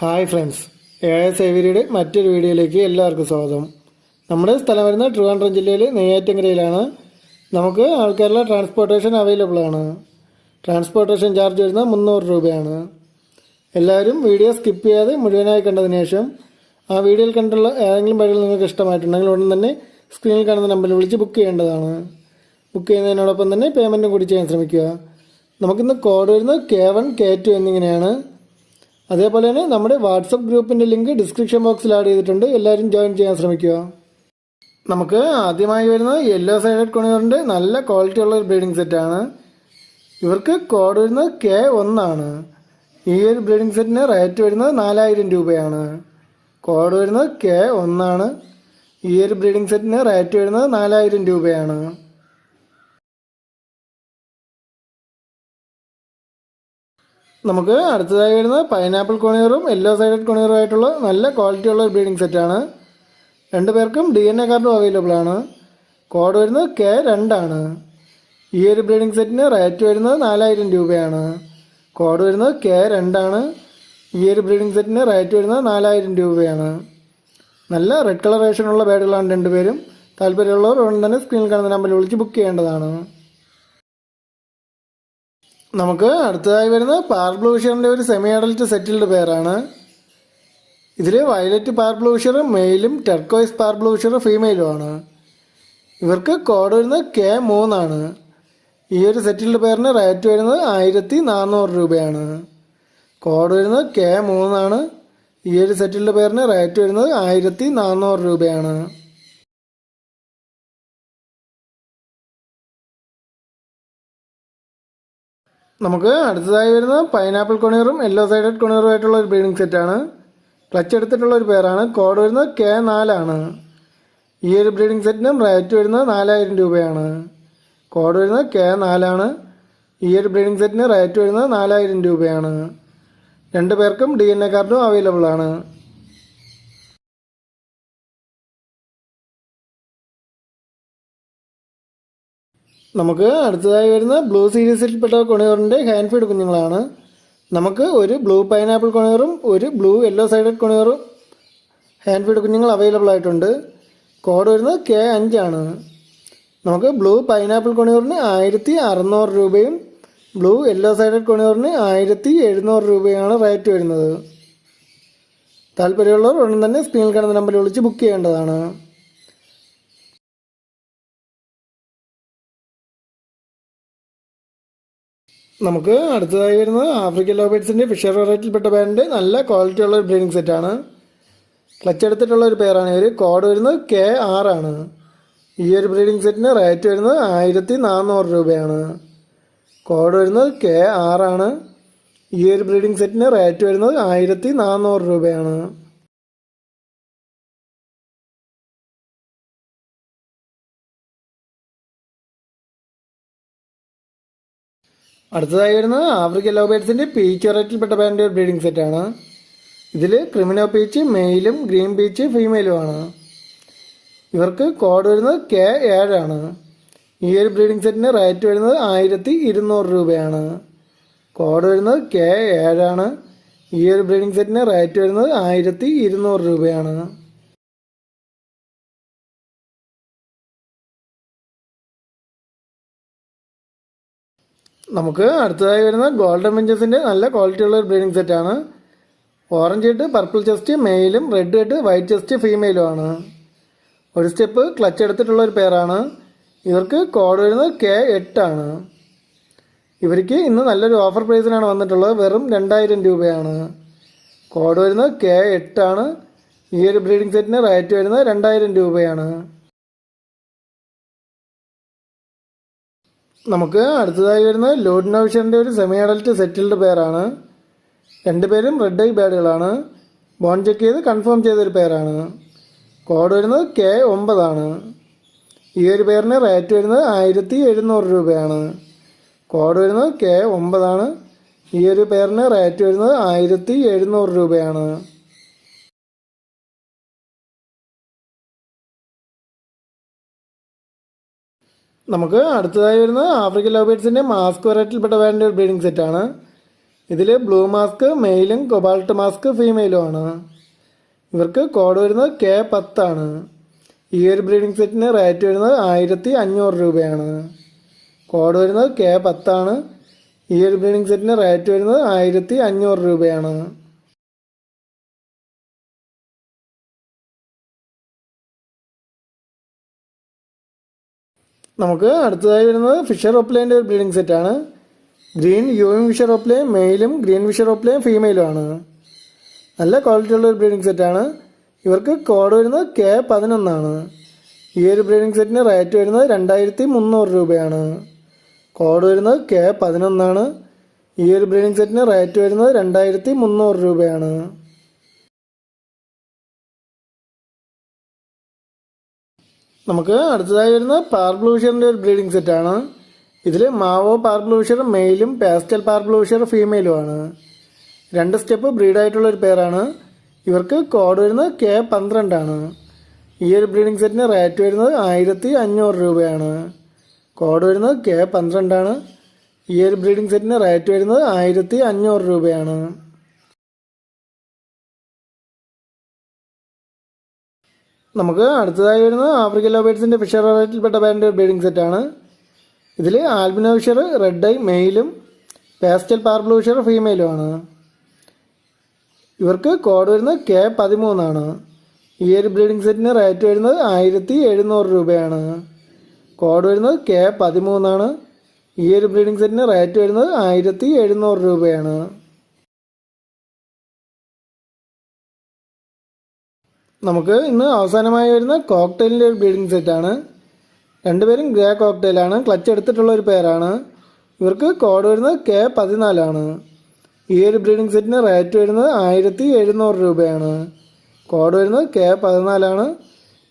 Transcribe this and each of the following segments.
Hi friends A S ഐവരിയുടെ മറ്റൊരു വീഡിയോയിലേക്ക് എല്ലാവർക്കും സ്വാഗതം. നമ്മുടെ സ്ഥലം വരുന്ന ട്രിവാൻഡ്രം ജില്ലയിൽ നെയ്യാറ്റങ്കരയിലാണ്. നമുക്ക് ആൾക്കാരുടെ ട്രാൻസ്പോർട്ടേഷൻ അവൈലബിൾ ആണ്. ട്രാൻസ്പോർട്ടേഷൻ ചാർജ് വരുന്നത് മുന്നൂറ് രൂപയാണ്. എല്ലാവരും വീഡിയോ സ്കിപ്പ് ചെയ്യാതെ മുഴുവനായി കണ്ടതിന് ശേഷം ആ വീഡിയോയിൽ കണ്ടുള്ള ഏതെങ്കിലും വഴികൾ നിങ്ങൾക്ക് ഇഷ്ടമായിട്ടുണ്ടെങ്കിൽ ഉടൻ തന്നെ സ്ക്രീനിൽ കാണുന്ന നമ്പറിൽ വിളിച്ച് ബുക്ക് ചെയ്യേണ്ടതാണ്. ബുക്ക് ചെയ്യുന്നതിനോടൊപ്പം തന്നെ പേയ്മെന്റും കൂടി ചെയ്യാൻ ശ്രമിക്കുക. നമുക്കിന്ന് കോഡ് വരുന്നത് കെ വൺ കെ ടു എന്നിങ്ങനെയാണ്. അതേപോലെ തന്നെ നമ്മുടെ വാട്സപ്പ് ഗ്രൂപ്പിന്റെ ലിങ്ക് ഡിസ്ക്രിപ്ഷൻ ബോക്സിൽ ആഡ് ചെയ്തിട്ടുണ്ട്. എല്ലാവരും ജോയിൻ ചെയ്യാൻ ശ്രമിക്കുക. നമുക്ക് ആദ്യമായി വരുന്നത് യെല്ലോ സൈഡഡ് കൊണിയറിന്റെ നല്ല ക്വാളിറ്റി ഉള്ള ഒരു ബ്രീഡിംഗ് സെറ്റാണ് ഇവർക്ക് കോഡ് വരുന്നത് കെ ഒന്നാണ്. ഈ ഒരു ബ്രീഡിംഗ് സെറ്റിന് റേറ്റ് വരുന്നത് നാലായിരം രൂപയാണ്. കോഡ് വരുന്നത് കെ ഒന്നാണ്. ഈ ഒരു ബ്രീഡിംഗ് സെറ്റിന് റേറ്റ് വരുന്നത് നാലായിരം രൂപയാണ്. നമുക്ക് അടുത്തതായി വരുന്നത് പൈനാപ്പിൾ കൊണിയറും യെല്ലോ സൈഡഡ് കൊണിയറും ആയിട്ടുള്ള നല്ല ക്വാളിറ്റി ഉള്ള ഒരു ബ്രീഡിംഗ് സെറ്റാണ് രണ്ടു പേർക്കും ഡി എൻ എ കാർഡും അവൈലബിൾ ആണ്. കോഡ് വരുന്നത് കെ രണ്ടാണ്. ഈ ഒരു ബ്രീഡിംഗ് സെറ്റിന് റേറ്റ് വരുന്നത് നാലായിരം രൂപയാണ്. കോഡ് വരുന്നത് കെ രണ്ടാണ്. ഈ ഒരു ബ്രീഡിംഗ് സെറ്റിന് റേറ്റ് വരുന്നത് നാലായിരം രൂപയാണ്. നല്ല റെഡ് കളറേഷനുള്ള ബേഡുകളാണ് രണ്ടുപേരും. താല്പര്യമുള്ളവർ ഉടൻ തന്നെ സ്ക്രീനിൽ കാണുന്ന നമ്പറിൽ വിളിച്ച് ബുക്ക് ചെയ്യേണ്ടതാണ്. നമുക്ക് അടുത്തതായി വരുന്ന പാർബ്ലൂഷറിന്റെ ഒരു സെമി അഡൽറ്റ് സെറ്റിൽഡ് പേരാണ് ഇതിൽ വയലറ്റ് പാർബ്ലൂഷർ മെയിലും ടെർക്കോയ്സ് പാർബ്ലൂഷർ ഫീമെയിലും ആണ്. ഇവർക്ക് കോഡ് വരുന്നത് കെ മൂന്നാണ് ഈ ഒരു സെറ്റിൽഡ് പേരിന് റേറ്റ് വരുന്നത് ആയിരത്തി നാനൂറ് രൂപയാണ്. കോഡ് വരുന്നത് കെ മൂന്നാണ് ഈ ഒരു സെറ്റിൽഡ് പേരിന് റേറ്റ് വരുന്നത് ആയിരത്തി നാനൂറ് രൂപയാണ്. നമുക്ക് അടുത്തതായി വരുന്ന പൈനാപ്പിൾ കൊണിയറും യെല്ലോ സൈഡഡ് കൊണിയറും ആയിട്ടുള്ള ഒരു ബ്രീഡിംഗ് സെറ്റാണ് ക്ലച്ച് എടുത്തിട്ടുള്ള ഒരു പേരാണ്. കോഡ് വരുന്നത് കെ നാലാണ് ഈ ഒരു ബ്രീഡിംഗ് സെറ്റിനും റേറ്റ് വരുന്നത് നാലായിരം രൂപയാണ്. കോഡ് വരുന്നത് കെ നാലാണ് ഈ ഒരു ബ്രീഡിംഗ് സെറ്റിന് റേറ്റ് വരുന്നത് നാലായിരം രൂപയാണ്. രണ്ട് പേർക്കും ഡി എൻ എ കാർഡും അവൈലബിൾ ആണ്. നമുക്ക് അടുത്തതായി വരുന്ന ബ്ലൂ സീരീസിൽപ്പെട്ട കൊണിയറിന്റെ ഹാൻഡ് ഫീഡ് കുഞ്ഞുങ്ങളാണ്. നമുക്ക് ഒരു ബ്ലൂ പൈനാപ്പിൾ കൊണിയറും ഒരു ബ്ലൂ യെല്ലോ സൈഡഡ് കൊണിയറും ഹാൻഡ് ഫീഡ് കുഞ്ഞുങ്ങൾ അവൈലബിൾ ആയിട്ടുണ്ട്. കോഡ് വരുന്നത് കെ അഞ്ചാണ് നമുക്ക് ബ്ലൂ പൈനാപ്പിൾ കൊണിയറിന് ആയിരത്തി അറുന്നൂറ് രൂപയും ബ്ലൂ യെല്ലോ സൈഡഡ് കൊണിയറിന് ആയിരത്തി എഴുന്നൂറ് രൂപയാണ് റേറ്റ് വരുന്നത്. താല്പര്യമുള്ളവർ ഉടൻ തന്നെ സ്ക്രീനിൽ കാണുന്ന നമ്പറിൽ വിളിച്ച് ബുക്ക് ചെയ്യേണ്ടതാണ്. നമുക്ക് അടുത്തതായി വരുന്നത് ആഫ്രിക്കൻ ലോബേറ്റ്സിന്റെ ഫിഷർ വെറൈറ്റിയിൽപ്പെട്ട പേരുണ്ട്. നല്ല ക്വാളിറ്റി ഉള്ള ഒരു ബ്രീഡിംഗ് സെറ്റാണ് ക്ലച്ച് എടുത്തിട്ടുള്ള ഒരു പേരാണ്. ഇവർ കോഡ് വരുന്നത് കെ ആറാണ് ഈ ഒരു ബ്രീഡിംഗ് സെറ്റിന് റേറ്റ് വരുന്നത് ആയിരത്തി നാനൂറ് രൂപയാണ്. കോഡ് വരുന്നത് കെ ആറാണ് ഈ ഒരു ബ്രീഡിംഗ് സെറ്റിന് റേറ്റ് വരുന്നത് ആയിരത്തി നാനൂറ് രൂപയാണ്. അടുത്തതായി വരുന്നത് ആഫ്രിക്കൻ ലോബേറ്റ്സിന്റെ പീച്ച് വെറൈറ്റിയിൽപ്പെട്ട ബാൻഡ് ബ്രീഡിംഗ് സെറ്റാണ് ഇതിൽ ക്രിമിനോ പീച്ച് മെയിലും ഗ്രീൻ പീച്ച് ഫീമെയിലുമാണ് ഇവർക്ക് കോഡ് വരുന്നത് കെ ഏഴാണ് ഈ ഒരു ബ്രീഡിംഗ് സെറ്റിന് റേറ്റ് വരുന്നത് ആയിരത്തി ഇരുന്നൂറ് രൂപയാണ്. കോഡ് വരുന്നത് കെ ഏഴാണ് ഈ ഒരു ബ്രീഡിംഗ് സെറ്റിന് റേറ്റ് വരുന്നത് ആയിരത്തി ഇരുന്നൂറ് രൂപയാണ്. നമുക്ക് അടുത്തതായി വരുന്ന ഗോൾഡൻ ബെഞ്ചസിന്റെ നല്ല ക്വാളിറ്റിയുള്ള ഒരു ബ്രീഡിംഗ് സെറ്റാണ് ഓറഞ്ച് ഹെഡ് പർപ്പിൾ ചെസ്റ്റ് മെയിലും റെഡ് ഹെഡ് വൈറ്റ് ചെസ്റ്റ് ഫീമെയിലും ആണ്. ഒരു സ്റ്റെപ്പ് ക്ലച്ച് എടുത്തിട്ടുള്ള ഒരു പേരാണ് ഇവർക്ക് കോഡ് വരുന്നത് കെ എട്ടാണ് ഇവർക്ക് ഇന്ന് നല്ലൊരു ഓഫർ പ്രൈസിനാണ് വന്നിട്ടുള്ളത്. വെറും രണ്ടായിരം രൂപയാണ്. കോഡ് വരുന്നത് കെ എട്ടാണ് ഈ ഒരു ബ്രീഡിംഗ് സെറ്റിന് റേറ്റ് വരുന്നത് രണ്ടായിരം രൂപയാണ്. നമുക്ക് അടുത്തതായി വരുന്നത് ലോഡ് നൗഷറിന്റെ ഒരു സെമി അഡൽറ്റ് സെറ്റിൽഡ് പേരാണ് രണ്ടുപേരും റെഡ് ഐ ബാഡുകളാണ് ബോൺ ചെക്ക് ചെയ്ത് കൺഫേം ചെയ്തൊരു പേരാണ് കോഡ് വരുന്നത് കെ ഒമ്പതാണ് ഈ ഒരു പേരിന് റേറ്റ് വരുന്നത് ആയിരത്തി എഴുന്നൂറ് രൂപയാണ്. കോഡ് വരുന്നത് കെ ഒമ്പതാണ് ഈ ഒരു പേരിന് റേറ്റ് വരുന്നത് ആയിരത്തി എഴുന്നൂറ് രൂപയാണ്. നമുക്ക് അടുത്തതായി വരുന്നത് ആഫ്രിക്കൻ ലോബേറ്റ്സിന്റെ മാസ്ക് വെറൈറ്റിയിൽപ്പെട്ട വേണ്ട ഒരു ബ്രീഡിംഗ് സെറ്റാണ് ഇതിൽ ബ്ലൂ മാസ്ക് മെയിലും കൊബാൾട്ട് മാസ്ക് ഫീമെയിലും ആണ്. ഇവർക്ക് കോഡ് വരുന്നത് കെ പത്താണ് ഈ ഒരു ബ്രീഡിംഗ് സെറ്റിന് റേറ്റ് വരുന്നത് ആയിരത്തി അഞ്ഞൂറ് രൂപയാണ്. കോഡ് വരുന്നത് കെ പത്താണ് ഈ ഒരു ബ്രീഡിംഗ് സെറ്റിന് റേറ്റ് വരുന്നത് ആയിരത്തി അഞ്ഞൂറ് രൂപയാണ്. നമുക്ക് അടുത്തതായി വരുന്നത് ഫിഷർ ഓപ്ലൈന്റെ ഒരു ബ്രീഡിംഗ് സെറ്റാണ് ഗ്രീൻ യൂവിങ് ഫിഷർ ഓപ്ലൈൻ മെയിലും ഗ്രീൻ ഫിഷർ ഫീമെയിലും ആണ് നല്ല ക്വാളിറ്റി ഉള്ള ഒരു ബ്രീഡിംഗ് സെറ്റാണ് ഇവർക്ക് കോഡ് വരുന്നത് കെ പതിനൊന്നാണ് ഈ ഒരു ബ്രീഡിംഗ് സെറ്റിന് റേറ്റ് വരുന്നത് രണ്ടായിരത്തി മുന്നൂറ് രൂപയാണ്. കോഡ് വരുന്നത് കെ പതിനൊന്നാണ് ഈ ഒരു ബ്രീഡിംഗ് സെറ്റിന് റേറ്റ് വരുന്നത് രണ്ടായിരത്തി മുന്നൂറ് രൂപയാണ്. നമുക്ക് അടുത്തതായി വരുന്ന പാർബ്ലൂഷറിന്റെ ഒരു ബ്രീഡിംഗ് സെറ്റാണ് ഇതിൽ മാവോ പാർബ്ലൂഷർ മെയിലും പാസ്റ്റൽ പാർബ്ലൂഷർ ഫീമെയിലുമാണ് രണ്ട് സ്റ്റെപ്പ് ബ്രീഡായിട്ടുള്ള ഒരു പേരാണ് ഇവർക്ക് കോഡ് വരുന്നത് കെ പന്ത്രണ്ടാണ് ഈ ഒരു ബ്രീഡിംഗ് സെറ്റിന് റേറ്റ് വരുന്നത് ആയിരത്തി അഞ്ഞൂറ് രൂപയാണ്. കോഡ് വരുന്നത് കെ പന്ത്രണ്ടാണ് ഈ ഒരു ബ്രീഡിംഗ് സെറ്റിന് റേറ്റ് വരുന്നത് ആയിരത്തി അഞ്ഞൂറ് രൂപയാണ്. നമുക്ക് അടുത്തതായി വരുന്നത് ആഫ്രിക്കൻ ലോബേറ്റ്സിന്റെ ഫിഷർ വെറൈറ്റിയിൽപ്പെട്ട ബാൻഡ് ബ്രീഡിംഗ് സെറ്റാണ് ഇതിൽ ആൽബിനോ ഫിഷർ റെഡ് ഐ മെയിലും പാസ്റ്റൽ പാർബ്ലൂ ഫിഷർ ഫീമെയിലുമാണ് ഇവർക്ക് കോഡ് വരുന്നത് കെ പതിമൂന്നാണ് ഈ ഒരു ബ്രീഡിംഗ് സെറ്റിന് റേറ്റ് വരുന്നത് ആയിരത്തി എഴുന്നൂറ് രൂപയാണ്. കോഡ് വരുന്നത് കെ പതിമൂന്നാണ് ഈ ഒരു ബ്രീഡിംഗ് സെറ്റിന് റേറ്റ് വരുന്നത് ആയിരത്തി എഴുന്നൂറ് രൂപയാണ്. നമുക്ക് ഇന്ന് അവസാനമായി വരുന്ന കോക്ടെയിലിന്റെ ഒരു ബ്രീഡിംഗ് സെറ്റാണ് രണ്ടുപേരും ഗ്രേ കോക്ടെയിലാണ്. ക്ലച്ച് എടുത്തിട്ടുള്ള ഒരു പേരാണ് ഇവർക്ക് കോഡ് വരുന്നത് കെ പതിനാലാണ് ഈ ഒരു ബ്രീഡിംഗ് സെറ്റിന് റേറ്റ് വരുന്നത് ആയിരത്തി എഴുന്നൂറ് രൂപയാണ്. കോഡ് വരുന്നത് കെ പതിനാലാണ്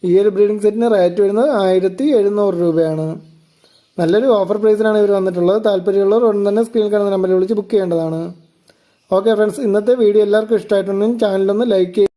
ഈ ഒരു ബ്രീഡിംഗ് സെറ്റിന് റേറ്റ് വരുന്നത് ആയിരത്തി എഴുന്നൂറ് രൂപയാണ്. നല്ലൊരു ഓഫർ പ്രൈസിലാണ് ഇവർ വന്നിട്ടുള്ളത്. താല്പര്യമുള്ളവർ ഉടൻ തന്നെ സ്ക്രീനിൽ കാണുന്ന നമ്പറിൽ വിളിച്ച് ബുക്ക് ചെയ്യേണ്ടതാണ്. ഓക്കെ ഫ്രണ്ട്സ് ഇന്നത്തെ വീഡിയോ എല്ലാവർക്കും ഇഷ്ടമായിട്ടുണ്ടെങ്കിൽ ചാനലൊന്ന് ലൈക്ക് ചെയ്യുക